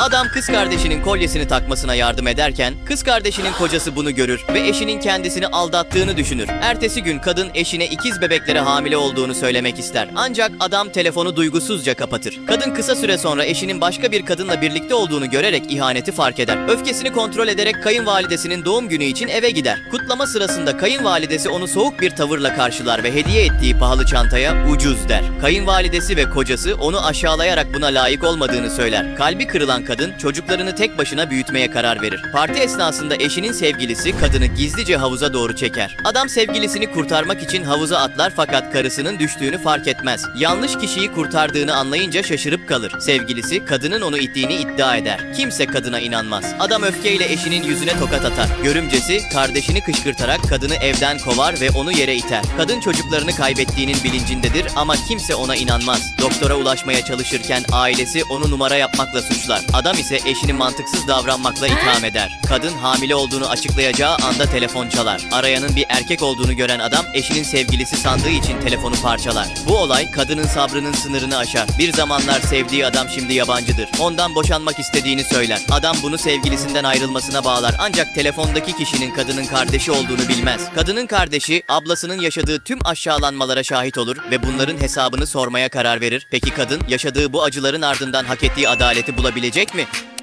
Adam kız kardeşinin kolyesini takmasına yardım ederken kız kardeşinin kocası bunu görür ve eşinin kendisini aldattığını düşünür. Ertesi gün kadın eşine ikiz bebeklere hamile olduğunu söylemek ister. Ancak adam telefonu duygusuzca kapatır. Kadın kısa süre sonra eşinin başka bir kadınla birlikte olduğunu görerek ihaneti fark eder. Öfkesini kontrol ederek kayınvalidesinin doğum günü için eve gider. Kutlama sırasında kayınvalidesi onu soğuk bir tavırla karşılar ve hediye ettiği pahalı çantaya ucuz der. Kayınvalidesi ve kocası onu aşağılayarak buna layık olmadığını söyler. Kalbi kırılan kadın çocuklarını tek başına büyütmeye karar verir. Parti esnasında eşinin sevgilisi kadını gizlice havuza doğru çeker. Adam sevgilisini kurtarmak için havuza atlar fakat karısının düştüğünü fark etmez. Yanlış kişiyi kurtardığını anlayınca şaşırıp kalır. Sevgilisi kadının onu ittiğini iddia eder. Kimse kadına inanmaz. Adam öfkeyle eşinin yüzüne tokat atar. Görümcesi kardeşini kışkırtarak kadını evden kovar ve onu yere iter. Kadın çocuklarını kaybettiğinin bilincindedir ama kimse ona inanmaz. Doktora ulaşmaya çalışırken ailesi onu numara yapmakla suçlar. Adam ise eşini mantıksız davranmakla itham eder. Kadın hamile olduğunu açıklayacağı anda telefon çalar. Arayanın bir erkek olduğunu gören adam eşinin sevgilisi sandığı için telefonu parçalar. Bu olay kadının sabrının sınırını aşar. Bir zamanlar sevdiği adam şimdi yabancıdır. Ondan boşanmak istediğini söyler. Adam bunu sevgilisinden ayrılmasına bağlar ancak telefondaki kişinin kadının kardeşi olduğunu bilmez. Kadının kardeşi ablasının yaşadığı tüm aşağılanmalara şahit olur ve bunların hesabını sormaya karar verir. Peki kadın yaşadığı bu acıların ardından hak ettiği adaleti bulabilecek tekne.